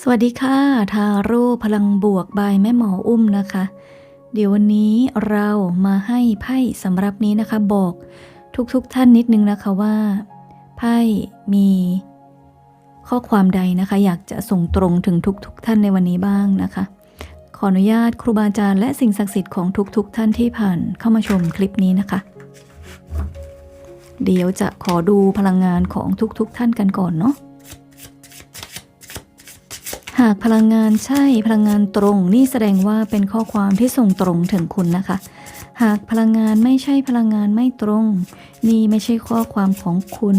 สวัสดีค่ะ ทาโร่พลังบวกบายแม่หมออุ้มนะคะ เดี๋ยววันนี้เรามาให้ไพ่สำหรับนี้นะคะ บอกทุกๆทท่านนิดนึงนะคะว่า ไพ่มีข้อความใดนะคะ อยากจะส่งตรงถึงทุกๆทท่านในวันนี้บ้างนะคะ ขออนุญาตครูบาอาจารย์และสิ่งศักดิ์สิทธิ์ของทุกๆทท่านที่ผ่านเข้ามาชมคลิปนี้นะคะ เดี๋ยวจะขอดูพลังงานของทุกๆทท่านกันก่อนเนาะ หากพลังงานใช่พลังงานตรง นี่แสดงว่าเป็นข้อความที่ส่งตรงถึงคุณนะคะ หากพลังงานไม่ใช่พลังงานไม่ตรง นี่ไม่ใช่ข้อความของคุณ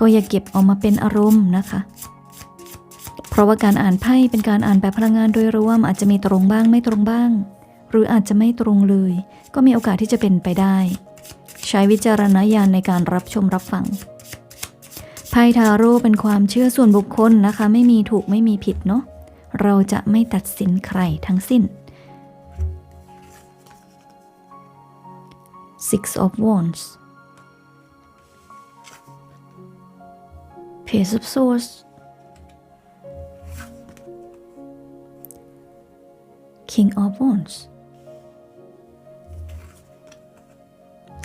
ก็อย่าเก็บเอามาเป็นอารมณ์นะคะ เพราะว่าการอ่านไพ่เป็นการอ่านแบบพลังงานโดยรวมอาจจะมีตรงบ้างไม่ตรงบ้าง หรืออาจจะไม่ตรงเลย ก็มีโอกาสที่จะเป็นไปได้ ใช้วิจารณญาณในการรับชมรับฟัง พ่ทาโร่เป็นความเชื่อส่วนบุคคลนะคะ ไม่มีถูกไม่มีผิดเนาะเราจะไม่ตัดสินใครทั้งสิ้น Six of Wands Page of Swords King of Wands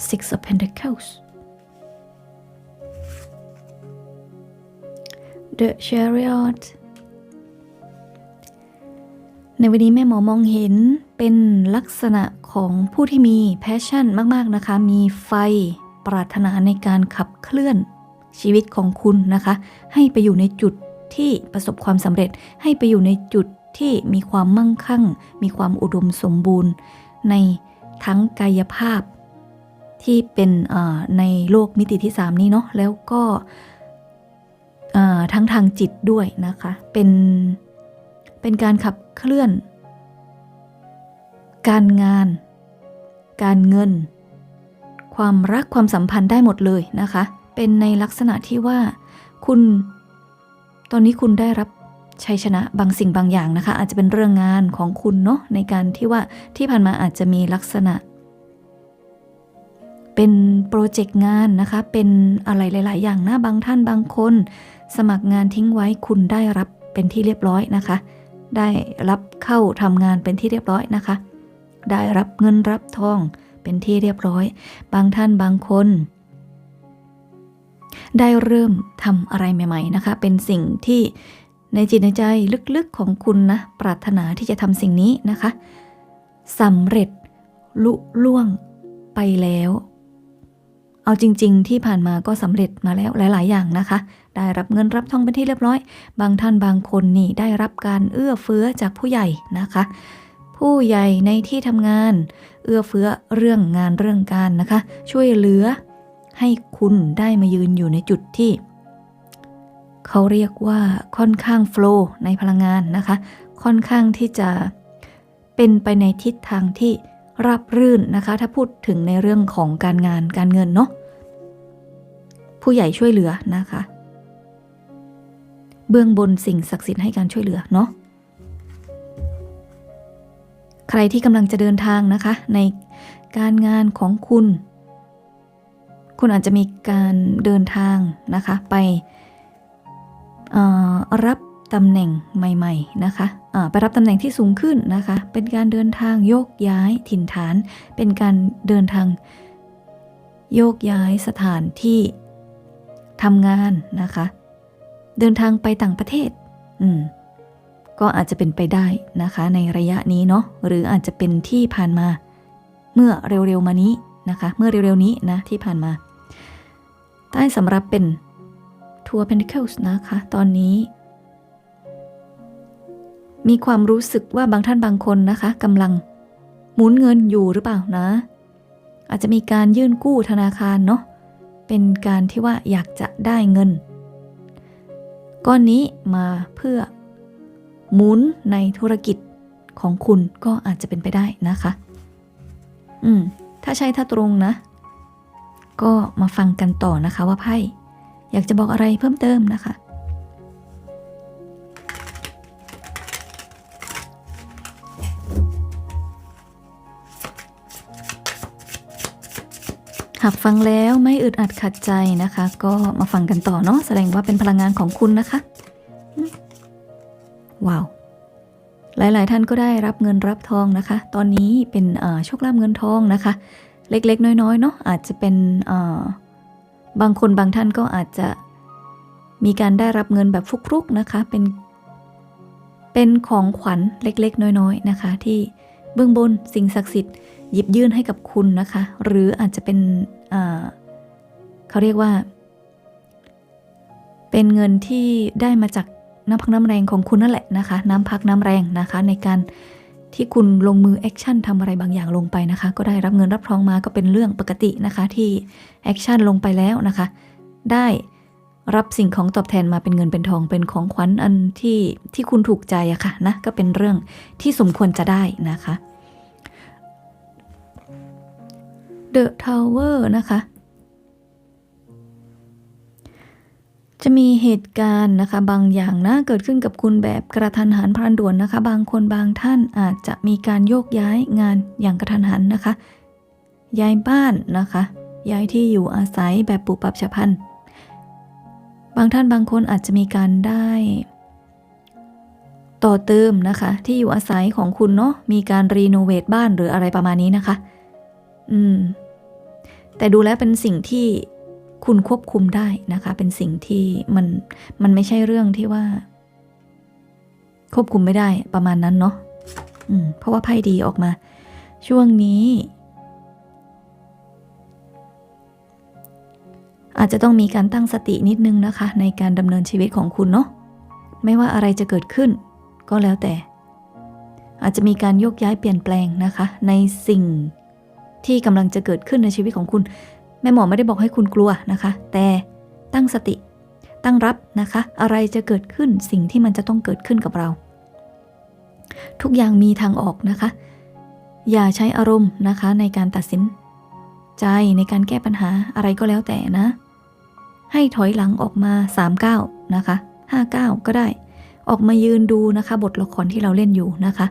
Six of Pentacles The Chariot ในวันนี้แม่หมอมองเห็นเป็นลักษณะของผู้ที่มีแพชชั่นมากๆนะคะ มีไฟปรารถนาในการขับเคลื่อนชีวิตของคุณนะคะ ให้ไปอยู่ในจุดที่ประสบความสำเร็จ ให้ไปอยู่ในจุดที่มีความมั่งคั่ง มีความอุดมสมบูรณ์ ในทั้งกายภาพที่เป็นในโลกมิติที่ 3 นี้เนาะแล้วก็ ทั้งทางจิตด้วยนะคะ เป็น เป็นการขับเคลื่อน การงาน การเงิน ความรักความสัมพันธ์ได้หมดเลยนะคะ เป็นในลักษณะที่ว่าคุณ ตอนนี้คุณได้รับชัยชนะบางสิ่งบางอย่างนะคะ อาจจะเป็นเรื่องงานของคุณเนาะในการที่ว่าที่ผ่านมาอาจจะมีลักษณะ เป็นโปรเจกต์งานนะคะ เป็นอะไรหลาย ๆ อย่างนะบางท่านบางคน สมัครงานทิ้งไว้คุณได้รับเป็นที่เรียบร้อยนะคะ ได้รับเข้าทำงานเป็นที่เรียบร้อยนะคะ ได้รับเงินรับทองเป็นที่เรียบร้อย บางท่านบางคน ได้เริ่มทำอะไรใหม่ ๆ นะคะ เป็นสิ่งที่ในจิตในใจลึกๆของคุณนะ ปรารถนาที่จะทำสิ่งนี้นะคะสำเร็จลุล่วงไปแล้ว เอาจริง ๆ ที่ผ่านมาก็สำเร็จมาแล้วหลาย ๆ อย่างนะคะ ได้รับเงินรับทองเป็นที่เรียบร้อย บางท่านบางคนนี่ได้รับการเอื้อเฟื้อจากผู้ใหญ่นะคะ ผู้ใหญ่ในที่ทำงาน เอื้อเฟื้อเรื่องงานเรื่องการนะคะ ช่วยเหลือให้คุณได้มายืนอยู่ในจุดที่ เขาเรียกว่าค่อนข้างโฟล์ในพลังงานนะคะ ค่อนข้างที่จะเป็นไปในทิศทางที่ ราบรื่นนะคะ ถ้าพูดถึงในเรื่องของการงานการเงินเนาะผู้ใหญ่ช่วยเหลือนะคะ เบื้องบนสิ่งศักดิ์สิทธิ์ให้การช่วยเหลือเนาะใครที่กำลังจะเดินทางนะคะ ในการงานของคุณ คุณอาจจะมีการเดินทางนะคะ ไปรับ ตำแหน่งใหม่ๆนะคะอ่าไปรับตำแหน่งที่สูงขึ้นนะคะ เป็นการเดินทางโยกย้ายถิ่นฐาน เป็นการเดินทางโยกย้ายสถานที่ทำงานนะคะ เดินทางไปต่างประเทศ อืม ก็อาจจะเป็นไปได้นะคะ ในระยะนี้เนาะ หรืออาจจะเป็นที่ผ่านมา เมื่อเร็วๆมานี้นะคะ เมื่อเร็วๆนี้นะที่ผ่านมา ใต้สำหรับเป็นทัวร์ Pentacles นะคะ ตอนนี้ มีความรู้สึกว่าบางท่านบางคนนะคะกำลังหมุนเงินอยู่หรือเปล่านะ อาจจะมีการยื่นกู้ธนาคารเนาะเป็นการที่ว่าอยากจะได้เงิน ก้อนนี้มาเพื่อหมุนในธุรกิจของคุณก็อาจจะเป็นไปได้นะคะ อืม ถ้าใช่ถ้าตรงนะ ก็มาฟังกันต่อนะคะว่าไพ่อยากจะบอกอะไรเพิ่มเติมนะคะ หากฟังแล้วไม่อึดอัดขัดใจนะคะ ก็มาฟังกันต่อเนาะแสดงว่าเป็นพลังงานของคุณนะคะว้าวหลาย ๆ ท่านก็ได้รับเงินรับทองนะคะ ตอนนี้เป็นเอ่อโชคลาภเงินทองนะคะ เล็ก ๆ น้อย ๆ เนาะอาจจะเป็นเอ่อบางคนบางท่านก็อาจจะมีการได้รับเงินแบบฟุก ๆ นะคะ เป็นเป็นของขวัญเล็ก ๆ น้อย ๆ นะคะ ที่เบื้องบนสิ่งศักดิ์สิทธิ์ หยิบยื่นให้กับคุณนะคะ หรืออาจจะเป็นเขาเรียกว่า เป็นเงินที่ได้มาจากน้ำพักน้ำแรงของคุณนั่นแหละนะคะ น้ำพักน้ำแรงนะคะ ในการที่คุณลงมือแอคชั่นทำอะไรบางอย่างลงไปนะคะ ก็ได้รับเงินรับรองมาก็เป็นเรื่องปกตินะคะที่แอคชั่นลงไปแล้วนะคะ ได้รับสิ่งของตอบแทนมาเป็นเงินเป็นทองเป็นของขวัญอันที่ที่คุณถูกใจอะค่ะนะก็เป็นเรื่องที่สมควรจะได้นะคะ The Tower นะคะ จะมีเหตุการณ์นะคะบางอย่างนะเกิดขึ้นกับคุณแบบกระทันหันพลันด่วนนะคะ บางคนบางท่านอาจจะมีการโยกย้ายงานอย่างกระทันหันนะคะ ย้ายบ้านนะคะ ย้ายที่อยู่อาศัยแบบปุบปับฉับพลันบางท่านบางคนอาจจะมีการได้ ต่อเติมนะคะ ที่อยู่อาศัยของคุณเนาะมีการรีโนเวทบ้านหรืออะไรประมาณนี้นะคะ อืม แต่ดูแล้วเป็นสิ่งที่คุณควบคุมได้นะคะ เป็นสิ่งที่มันมันไม่ใช่เรื่องที่ว่า ควบคุมไม่ได้ประมาณนั้นเนาะเพราะว่าไพ่ดีออกมา ช่วงนี้ อาจจะต้องมีการตั้งสตินิดนึงนะคะ ในการดำเนินชีวิตของคุณเนาะไม่ว่าอะไรจะเกิดขึ้น ก็แล้วแต่ อาจจะมีการโยกย้ายเปลี่ยนแปลงนะคะ ในสิ่ง ที่กำลังจะเกิดขึ้นในชีวิตของคุณ แม่หมอไม่ได้บอกให้คุณกลัวนะคะ แต่ตั้งสติ ตั้งรับนะคะ อะไรจะเกิดขึ้นสิ่งที่มันจะต้องเกิดขึ้นกับเรา ทุกอย่างมีทางออกนะคะ อย่าใช้อารมณ์นะคะในการตัดสิน ใจในการแก้ปัญหาอะไรก็แล้วแต่นะ ให้ถอยหลังออกมา3ก้าวนะคะ5ก้าวก็ได้ ออกมายืนดูนะคะ บทละครที่เราเล่นอยู่นะคะ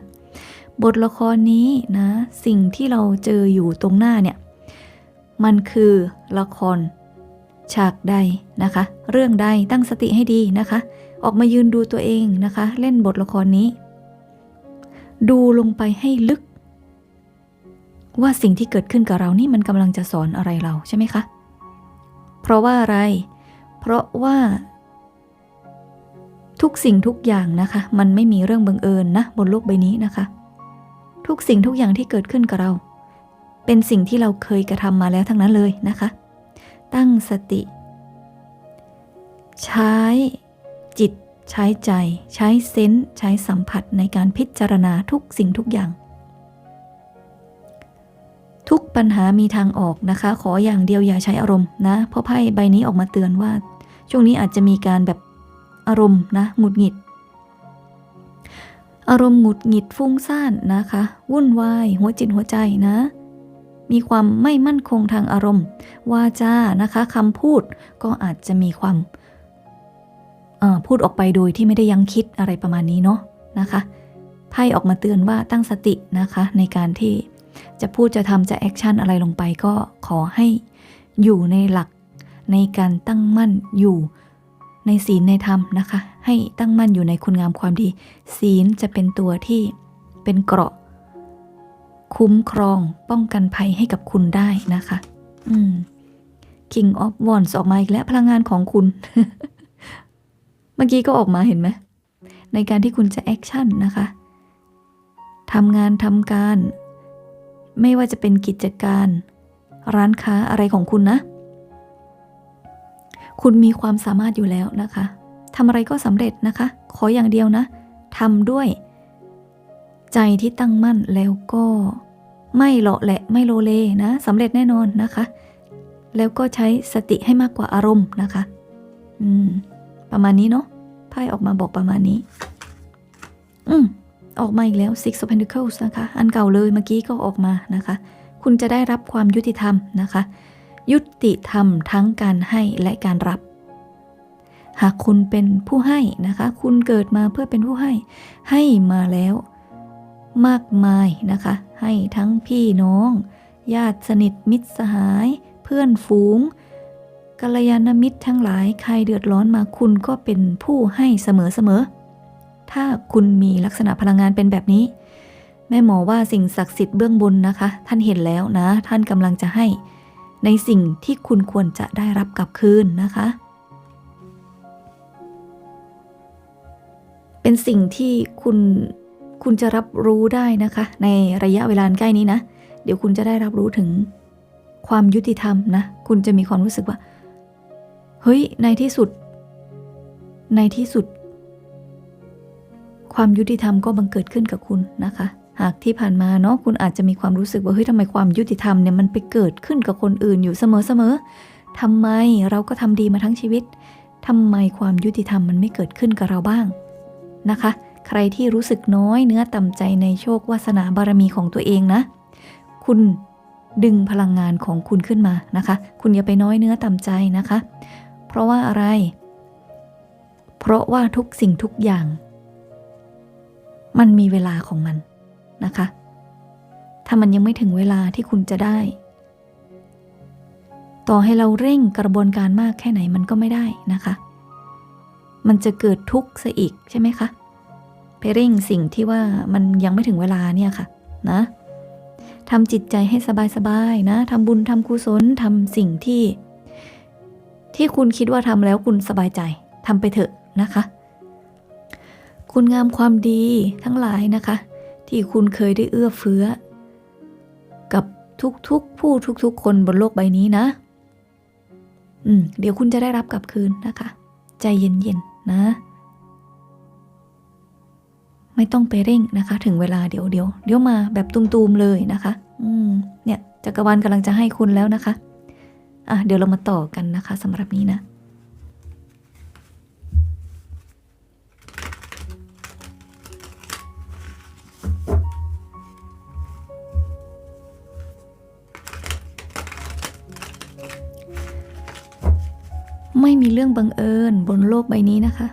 บทละครนี้นะสิ่งที่เราเจออยู่ตรงหน้าเนี่ยมันคือละครฉากใดนะคะ เรื่องใดตั้งสติให้ดีนะคะ ออกมายืนดูตัวเองนะคะ เล่นบทละครนี้ ดูลงไปให้ลึก ว่าสิ่งที่เกิดขึ้นกับเรานี่มันกำลังจะสอนอะไรเราใช่ไหมคะ เพราะว่าอะไร เพราะว่า ทุกสิ่งทุกอย่างนะคะ มันไม่มีเรื่องบังเอิญนะ บนโลกใบนี้นะคะ ทุกสิ่งทุกอย่างที่เกิดขึ้นกับเรา เป็นสิ่งที่เราเคยกระทำมาแล้วทั้งนั้นเลยนะคะ ตั้งสติ ใช้จิต ใช้ใจ ใช้เซนส์ใช้สัมผัสในการพิจารณาทุกสิ่งทุกอย่าง ทุกปัญหามีทางออกนะคะ ขออย่างเดียวอย่าใช้อารมณ์นะ เพราะไพ่ใบนี้ออกมาเตือนว่า ช่วงนี้อาจจะมีการแบบอารมณ์นะหงุดหงิด อารมณ์หงุดหงิดฟุ้งซ่านนะคะ วุ่นวาย หัวจิตหัวใจนะ มีความไม่มั่นคงทางอารมณ์วาจานะคะคำพูดก็อาจจะมีความเอ่อพูดออกไปโดยที่ไม่ได้ยังคิดอะไรประมาณนี้เนาะนะคะไพ่ออกมาเตือนว่าตั้งสตินะคะ ในการที่จะพูดจะทำจะแอคชั่นอะไรลงไปก็ขอให้อยู่ในหลักในการตั้งมั่นอยู่ในศีลในธรรมนะคะ ให้ตั้งมั่นอยู่ในคุณงามความดี ศีลจะเป็นตัวที่เป็นเกราะ คุ้มครองป้องกันภัยให้กับคุณได้นะคะ อืม King of Wands ออกมาอีกแล้วพลังงานของคุณ เมื่อกี้ก็ออกมาเห็นไหม ในการที่คุณจะแอคชั่นนะคะทำงานทำการ ไม่ว่าจะเป็นกิจการ ร้านค้าอะไรของคุณนะ คุณมีความสามารถอยู่แล้วนะคะ ทำอะไรก็สำเร็จนะคะ ขออย่างเดียวนะทำด้วย ใจที่ตั้งมั่นแล้วก็ ไม่เลาะแหละไม่โลเลนะสำเร็จแน่นอนนะคะ แล้วก็ใช้สติให้มากกว่าอารมณ์นะคะ อืม ประมาณนี้เนาะไพ่ออกมาบอกประมาณนี้ อืมออกมาอีกแล้ว Six of Pentacles นะคะ อันเก่าเลยเมื่อกี้ก็ออกมานะคะ คุณจะได้รับความยุติธรรมนะคะ ยุติธรรมทั้งการให้และการรับ หากคุณเป็นผู้ให้นะคะ คุณเกิดมาเพื่อเป็นผู้ให้ ให้มาแล้ว มากมายนะคะ ให้ทั้งพี่น้อง ญาติสนิทมิตรสหาย เพื่อนฝูงกัลยาณมิตรทั้งหลายใครเดือดร้อนมาคุณก็เป็นผู้ให้เสมอๆ ถ้าคุณมีลักษณะพลังงานเป็นแบบนี้ แม่หมอว่าสิ่งศักดิ์สิทธิ์เบื้องบนนะคะ ท่านเห็นแล้วนะ ท่านกำลังจะให้ ในสิ่งที่คุณควรจะได้รับกลับคืนนะคะ เป็นสิ่งที่คุณคุณจะรับรู้ได้นะคะ ในระยะเวลาใกล้นี้นะ เดี๋ยวคุณจะได้รับรู้ถึงความยุติธรรมนะ คุณจะมีความรู้สึกว่า เฮ้ย ในที่สุด ในที่สุด ความยุติธรรมก็บังเกิดขึ้นกับคุณนะคะ หากที่ผ่านมาเนาะคุณอาจจะมีความรู้สึกว่าเฮ้ยทำไมความยุติธรรมเนี่ยมันไปเกิดขึ้นกับคนอื่นอยู่เสมอๆทำไมเราก็ทำดีมาทั้งชีวิตทำไมความยุติธรรมมันไม่เกิดขึ้นกับเราบ้าง นะคะ ใครที่รู้สึกน้อยเนื้อต่ำใจในโชควาสนาบารมีของตัวเองนะ คุณดึงพลังงานของคุณขึ้นมานะคะ คุณอย่าไปน้อยเนื้อต่ำใจนะคะ เพราะว่าอะไร เพราะว่าทุกสิ่งทุกอย่าง มันมีเวลาของมันนะคะ ถ้ามันยังไม่ถึงเวลาที่คุณจะได้ ต่อให้เราเร่งกระบวนการมากแค่ไหนมันก็ไม่ได้นะคะ มันจะเกิดทุกข์ซะอีกใช่ไหมคะไปเร่งสิ่งที่ว่ามันยังไม่ถึงเวลาเนี่ยค่ะนะทำจิตใจให้สบายๆนะทำบุญทำกุศลทำสิ่งที่ ที่คุณคิดว่าทำแล้วคุณสบายใจทำไปเถอะนะคะ คุณงามความดีทั้งหลายนะคะ ที่คุณเคยได้เอื้อเฟื้อ กับทุกๆผู้ทุกๆ คนบนโลกใบนี้นะ อืมเดี๋ยวคุณจะได้รับกลับคืนนะคะ ใจเย็นๆ นะ ไม่ต้องไปเร่งนะคะ ถึงเวลาเดี๋ยวเดี๋ยวเดี๋ยวมาแบบตูมๆเลยนะคะ อืมเนี่ยจักรวาลกำลังจะให้คุณแล้วนะคะ อะเดี๋ยวเรามาต่อกันนะคะสำหรับนี้นะ ไม่มีเรื่องบังเอิญบนโลกใบนี้นะคะ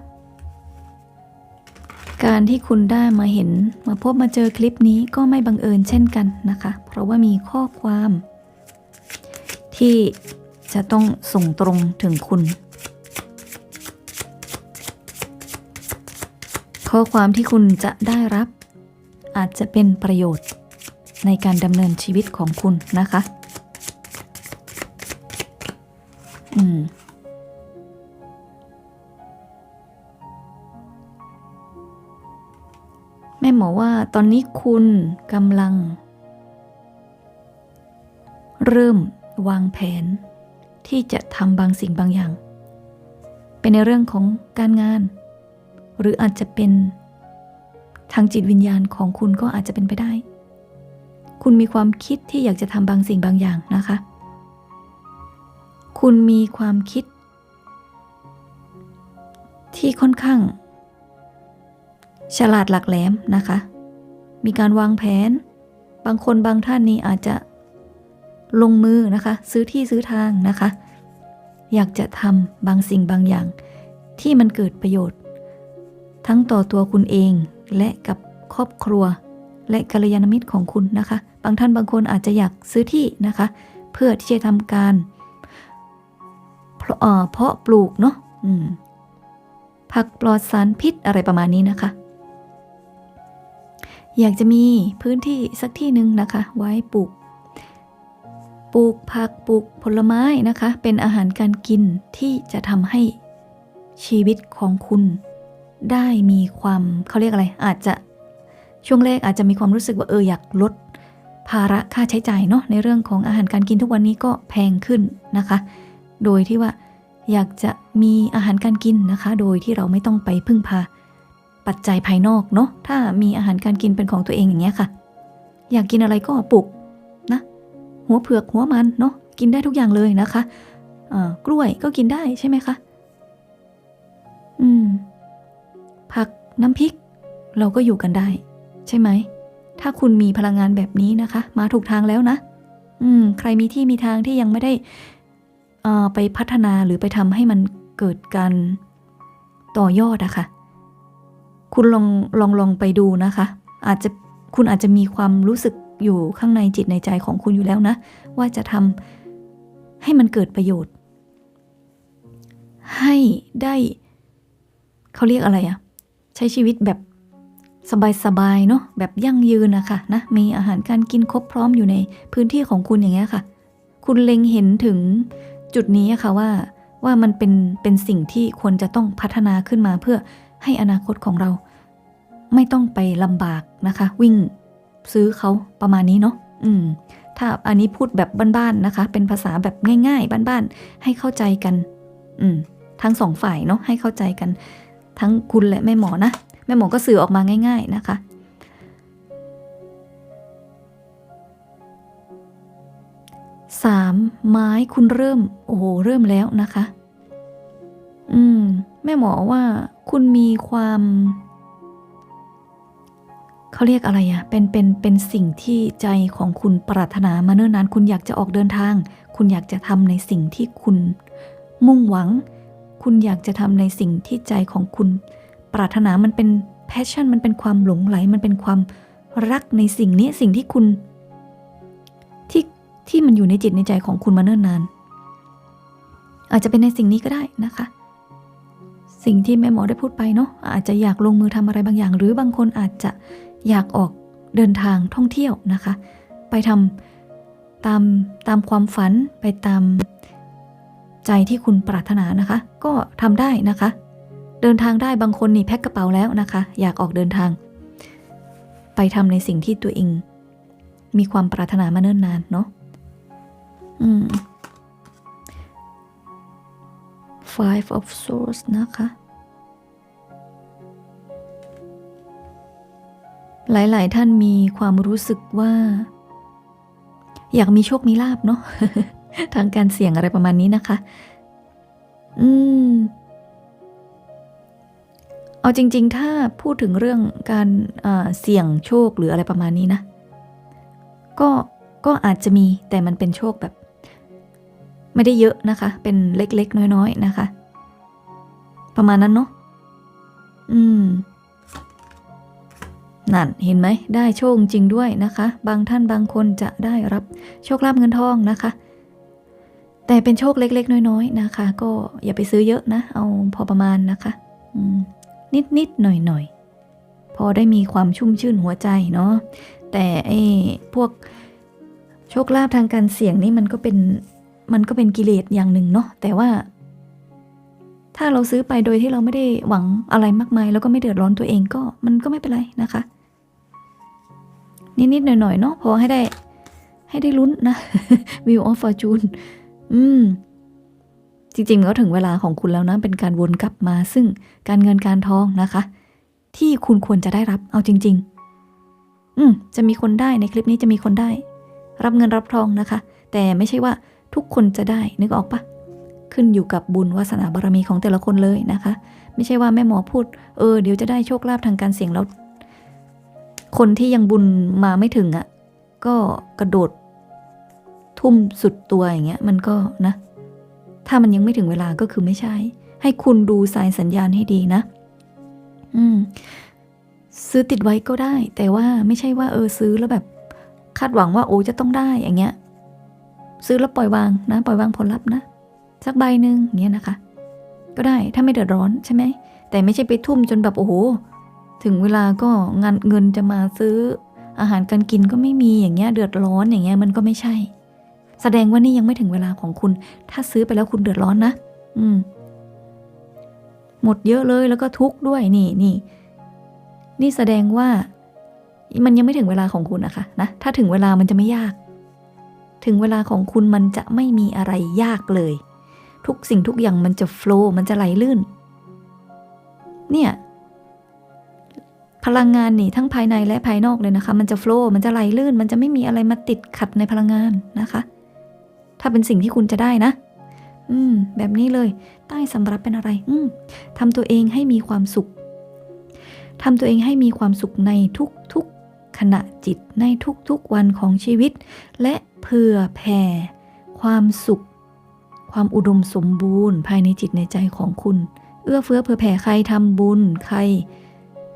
การที่คุณได้มาเห็นมาพบมาเจอคลิปนี้ก็ไม่บังเอิญเช่นกันนะคะ เพราะว่ามีข้อความ ที่จะต้องส่งตรงถึงคุณ ข้อความที่คุณจะได้รับ อาจจะเป็นประโยชน์ในการดำเนินชีวิตของคุณนะคะ แม่หมอว่าตอนนี้คุณกำลัง เริ่มวางแผน ที่จะทำบางสิ่งบางอย่าง เป็นในเรื่องของการงาน หรืออาจจะเป็นทางจิตวิญญาณของคุณก็อาจจะเป็นไปได้ คุณมีความคิดที่อยากจะทำบางสิ่งบางอย่างนะคะ คุณมีความคิด ที่ค่อนข้าง ฉลาดหลักแหลมนะคะ มีการวางแผน บางคนบางท่านนี้อาจจะลงมือนะคะ ซื้อที่ซื้อทางนะคะ อยากจะทำบางสิ่งบางอย่าง ที่มันเกิดประโยชน์ ทั้งต่อตัวคุณเองและกับครอบครัว และกัลยาณมิตรของคุณนะคะ บางท่านบางคนอาจจะอยากซื้อที่นะคะ เพื่อที่จะทำการเพาะปลูกเนาะผักปลอดสารพิษอะไรประมาณนี้นะคะ อยากจะมีพื้นที่สักที่หนึ่งนะคะ ไว้ปลูก ปลูกผักปลูกผลไม้นะคะ เป็นอาหารการกินที่จะทำให้ชีวิตของคุณ ได้มีความเขาเรียกอะไร อาจจะช่วงแรกอาจจะมีความรู้สึกว่าเอออยากลด ภาระค่าใช้จ่ายเนาะในเรื่องของอาหารการกินทุกวันนี้ก็แพงขึ้นนะคะ โดยที่ว่าอยากจะมีอาหารการกินนะคะ โดยที่เราไม่ต้องไปพึ่งพา ปัจจัยภายนอกเนาะถ้ามีอาหารการกินเป็นของตัวเองอย่างเงี้ยค่ะ อยากกินอะไรก็ปลูกนะ หัวเผือกหัวมันเนาะกินได้ทุกอย่างเลยนะคะอ่ากล้วยก็กินได้ใช่ไหมคะอืม ผักน้ำพริก เราก็อยู่กันได้ ใช่ไหม ถ้าคุณมีพลังงานแบบนี้นะคะ มาถูกทางแล้วนะ อืม ใครมีที่มีทางที่ยังไม่ได้อ่อไปพัฒนาหรือไปทำให้มันเกิดการต่อยอดอะค่ะ คุณลองลองลองไปดูนะคะ อาจจะคุณอาจจะมีความรู้สึกอยู่ข้างในจิตในใจของคุณอยู่แล้วนะ ว่าจะทำให้มันเกิดประโยชน์ ให้ได้เขาเรียกอะไรอะใช้ชีวิตแบบสบายๆเนาะแบบยั่งยืนนะคะนะมีอาหารการกินครบพร้อมอยู่ในพื้นที่ของคุณอย่างเงี้ยค่ะ คุณเล็งเห็นถึงจุดนี้อะค่ะว่าว่ามันเป็นเป็นสิ่งที่ควรจะต้องพัฒนาขึ้นมาเพื่อ ให้อนาคตของเรา ไม่ต้องไปลำบากนะคะ วิ่งซื้อเขาประมาณนี้เนาะอืม ถ้าอันนี้พูดแบบบ้านๆนะคะ เป็นภาษาแบบง่ายๆ บ้านๆ ให้เข้าใจกัน อืม ทั้งสองฝ่ายเนาะให้เข้าใจกัน ทั้งคุณและแม่หมอนะแม่หมอก็สื่อออกมาง่าย ๆนะคะสามไม้คุณเริ่ม โอ้โหเริ่มแล้วนะคะ อืม แม่หมอว่าคุณมีความ เขาเรียกอะไรอะเป็นเป็นเป็นสิ่งที่ใจของคุณปรารถนามาเนิ่นนานคุณอยากจะออกเดินทาง คุณอยากจะทำในสิ่งที่คุณมุ่งหวัง คุณอยากจะทำในสิ่งที่ใจของคุณ ปรารถนามันเป็นแพชชั่นมันเป็นความหลงไหล มันเป็นความรักในสิ่งนี้สิ่งที่คุณ ที่ที่มันอยู่ในจิตในใจของคุณมาเนิ่นนาน อาจจะเป็นในสิ่งนี้ก็ได้นะคะ สิ่งที่แม่หมอได้พูดไปเนาะอาจจะอยากลงมือทำอะไรบางอย่าง หรือบางคนอาจจะอยากออกเดินทางท่องเที่ยวนะคะ ไปทำตามตามความฝันไปตามใจที่คุณปรารถนานะคะ ก็ทำได้นะคะ เดินทางได้บางคนนี่แพ็คกระเป๋าแล้วนะคะ อยากออกเดินทาง ไปทำในสิ่งที่ตัวเอง มีความปรารถนามาเนิ่นนานเนาะอืม five of swords นะคะ หลายๆ ท่านมีความรู้สึกว่า อยากมีโชค มีลาบเนาะทางการเสี่ยงอะไรประมาณนี้นะคะ อืม เอาจริง ๆ ถ้าพูดถึงเรื่องการเสี่ยงโชคหรืออะไรประมาณนี้นะ ก็ ก็อาจจะมีแต่มันเป็นโชคแบบ ไม่ได้เยอะนะคะ เป็นเล็กๆ น้อยๆ นะคะ ประมาณนั้นเนาะ อืม นั่นเห็นไหม ได้โชคจริงด้วยนะคะ บางท่านบางคนจะได้รับโชคลาภเงินทองนะคะ แต่เป็นโชคเล็กๆ น้อยๆ นะคะ ก็อย่าไปซื้อเยอะนะ เอาพอประมาณนะคะนิดนิดหน่อยหน่อยพอได้มีความชุ่มชื่นหัวใจเนาะ แต่ไอ้พวกโชคลาภทางการเสี่ยงนี่มันก็เป็น มันก็เป็นกิเลสอย่างหนึ่งเนาะแต่ว่า ถ้าเราซื้อไปโดยที่เราไม่ได้หวังอะไรมากมาย แล้วก็ไม่เดือดร้อนตัวเองก็ มันก็ไม่เป็นไรนะคะ นิดๆหน่อยๆเนาะพอให้ได้ ให้ได้ลุ้นนะ View of Fortune อืมจริงๆก็ถึงเวลาของคุณแล้วนะ เป็นการวนกลับมา ซึ่งการเงินการทองนะคะ ที่คุณควรจะได้รับเอาจริง ๆ อืมจะมีคนได้ในคลิปนี้จะมีคนได้ รับเงินรับทองนะคะ แต่ไม่ใช่ว่า ทุกคนจะได้นึกออกปะขึ้นอยู่กับบุญวาสนาบารมีของแต่ละคนเลยนะคะ ไม่ใช่ว่าแม่หมอพูด เออเดี๋ยวจะได้โชคลาภทางการเสี่ยงแล้ว คนที่ยังบุญมาไม่ถึงอะ่ะ ก็กระโดด ทุ่มสุดตัวอย่างเงี้ย มันก็นะ ถ้ามันยังไม่ถึงเวลาก็คือไม่ใช่ ให้คุณดูสายสัญญาณให้ดีนะ อืม ซื้อติดไว้ก็ได้ แต่ว่าไม่ใช่ว่าเออซื้อแล้วแบบ คาดหวังว่าโอ้จะต้องได้อย่างเงี้ย ซื้อแล้วปล่อยวางนะ ปล่อยวางผลลัพธ์นะสักใบหนึ่งเงี้ยนะคะ ก็ได้ถ้าไม่เดือดร้อนใช่ไหมแต่ไม่ใช่ไปทุ่มจนแบบโอ้โหถึงเวลาก็งานเงินจะมาซื้ออาหารการกินก็ไม่มีอย่างเงี้ยเดือดร้อนอย่างเงี้ยมันก็ไม่ใช่ แสดงว่านี่ยังไม่ถึงเวลาของคุณ ถ้าซื้อไปแล้วคุณเดือดร้อนนะ อืม หมดเยอะเลยแล้วก็ทุกข์ด้วยนี่นี่นี่แสดงว่า มันยังไม่ถึงเวลาของคุณนะคะนะถ้าถึงเวลามันจะไม่ยาก ถึงเวลาของคุณมันจะไม่มีอะไรยากเลย ทุกสิ่งทุกอย่างมันจะโฟล์มันจะไหลลื่น เนี่ย พลังงานนี่ทั้งภายในและภายนอกเลยนะคะ มันจะโฟล์มันจะไหลลื่น มันจะไม่มีอะไรมาติดขัดในพลังงานนะคะ ถ้าเป็นสิ่งที่คุณจะได้นะ อืม แบบนี้เลย ใต้สำรับเป็นอะไร อืมทำตัวเองให้มีความสุขทำตัวเองให้มีความสุขในทุกๆขณะจิตในทุกๆวันของชีวิต และ เผื่อแผ่ ความสุข ความอุดมสมบูรณ์ ภายในจิตในใจของคุณ เอื้อเฟื้อเผื่อแผ่ใครทำบุญ ใคร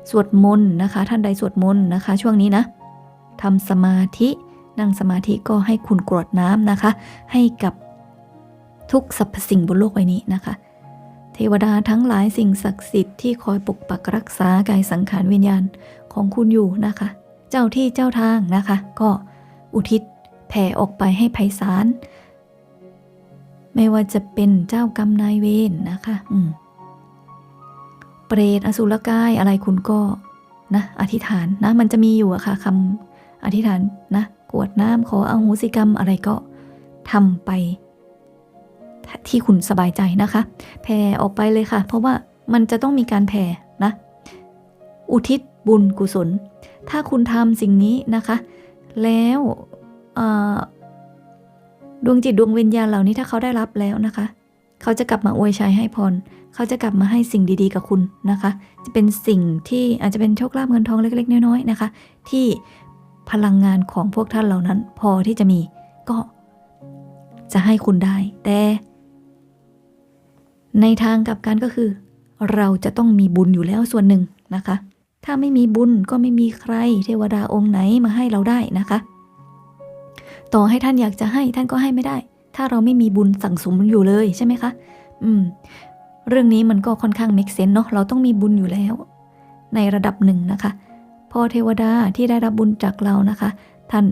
สวดมนต์นะคะ ท่านใดสวดมนต์นะคะ ช่วงนี้นะทำสมาธินั่งสมาธิก็ให้คุณกรวดน้ำนะคะ ให้กับทุกสรรพสิ่งบนโลกใบนี้นะคะ เทวดาทั้งหลายสิ่งศักดิ์สิทธิ์ที่คอยปกปักรักษากายสังขารวิญญาณของคุณอยู่นะคะ เจ้าที่เจ้าทางนะคะ ก็อุทิศ แผ่ออกไปให้ไพศาลไม่ว่าจะเป็นเจ้ากรรมนายเวรนะคะอืมเปรตอสุรกายอะไรคุณก็นะอธิษฐานนะ มันจะมีอยู่อะค่ะคำอธิษฐานนะกวดน้ำขออโหสิกรรมอะไรก็ทำไป ที่คุณสบายใจนะคะ แผ่ออกไปเลยค่ะ เพราะว่ามันจะต้องมีการแผ่นะ อุทิศบุญกุศล ถ้าคุณทำสิ่งนี้นะคะ แล้ว ดวงจิตดวงวิญญาณเหล่านี้ถ้าเขาได้รับแล้วนะคะ เขาจะกลับมาอวยชัยให้พร เขาจะกลับมาให้สิ่งดีๆกับคุณนะคะ จะเป็นสิ่งที่อาจจะเป็นโชคลาภเงินทองเล็ก ๆ น้อยๆนะคะ ที่พลังงานของพวกท่านเหล่านั้น พอที่จะมีก็จะให้คุณได้ แต่ในทางกลับกันก็คือ เราจะต้องมีบุญอยู่แล้วส่วนหนึ่งนะคะ ถ้าไม่มีบุญก็ไม่มีใครเทวดาองค์ไหนมาให้เราได้นะคะ ต่อให้ท่านอยากจะให้ท่านก็ให้ไม่ได้ ถ้าเราไม่มีบุญสั่งสมอยู่เลยใช่ไหมคะ อืม เรื่องนี้มันก็ค่อนข้าง make sense เนาะเราต้องมีบุญอยู่แล้ว ในระดับหนึ่งนะคะ พอเทวดาที่ได้รับบุญจากเรานะคะ ท่าน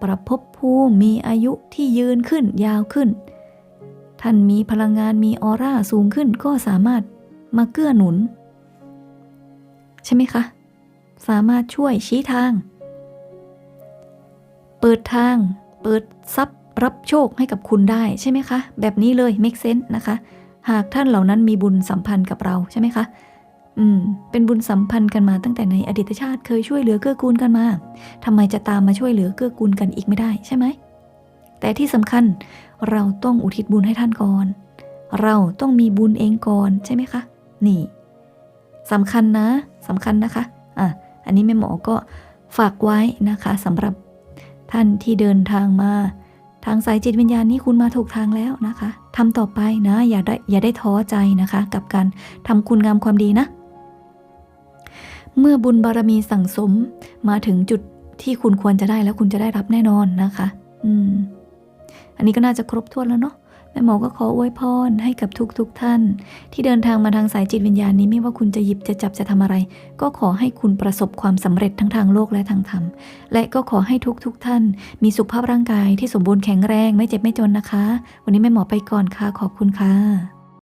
ประภพภูมิมีอายุที่ยืนขึ้นยาวขึ้น ท่านมีพลังงานมีออร่าสูงขึ้นก็สามารถมาเกื้อหนุน ใช่ไหมคะ สามารถช่วยชี้ทาง เปิดทาง เปิดทรัพย์รับโชคให้กับคุณได้ใช่ไหมคะ แบบนี้เลย make sense นะคะ หากท่านเหล่านั้นมีบุญสัมพันธ์กับเราใช่ไหมคะ อืม เป็นบุญสัมพันธ์กันมาตั้งแต่ในอดีตชาติเคยช่วยเหลือเกื้อกูลกันมาทำไมจะตามมาช่วยเหลือเกื้อกูลกันอีกไม่ได้ใช่ไหม แต่ที่สำคัญเราต้องอุทิศบุญให้ท่านก่อน เราต้องมีบุญเองก่อนใช่ไหมคะ นี่สำคัญนะสำคัญนะคะ อะ อันนี้แม่หมอก็ฝากไว้นะคะสำหรับ ท่านที่เดินทางมา ทางสายจิตวิญญาณนี้คุณมาถูกทางแล้วนะคะทำต่อไปนะ อย่าได้อย่าได้ท้อใจนะคะ กับการทำคุณงามความดีนะ เมื่อบุญบารมีสั่งสมมาถึงจุดที่คุณควรจะได้แล้วคุณจะได้รับแน่นอนนะคะ อืม อันนี้ก็น่าจะครบถ้วนแล้วเนาะ แม่หมอก็ขออวยพรให้กับทุกๆทท่าน ที่เดินทางมาทางสายจิตวิญญาณนี้ไม่ว่าคุณจะหยิบจะจับจะทำอะไร ก็ขอให้คุณประสบความสำเร็จทั้งทางโลกและทางธรรม และก็ขอให้ทุกๆทท่าน มีสุขภาพร่างกายที่สมบูรณ์แข็งแรงไม่เจ็บไม่จนนะคะ วันนี้แม่หมอไปก่อนค่ะขอบคุณค่ะ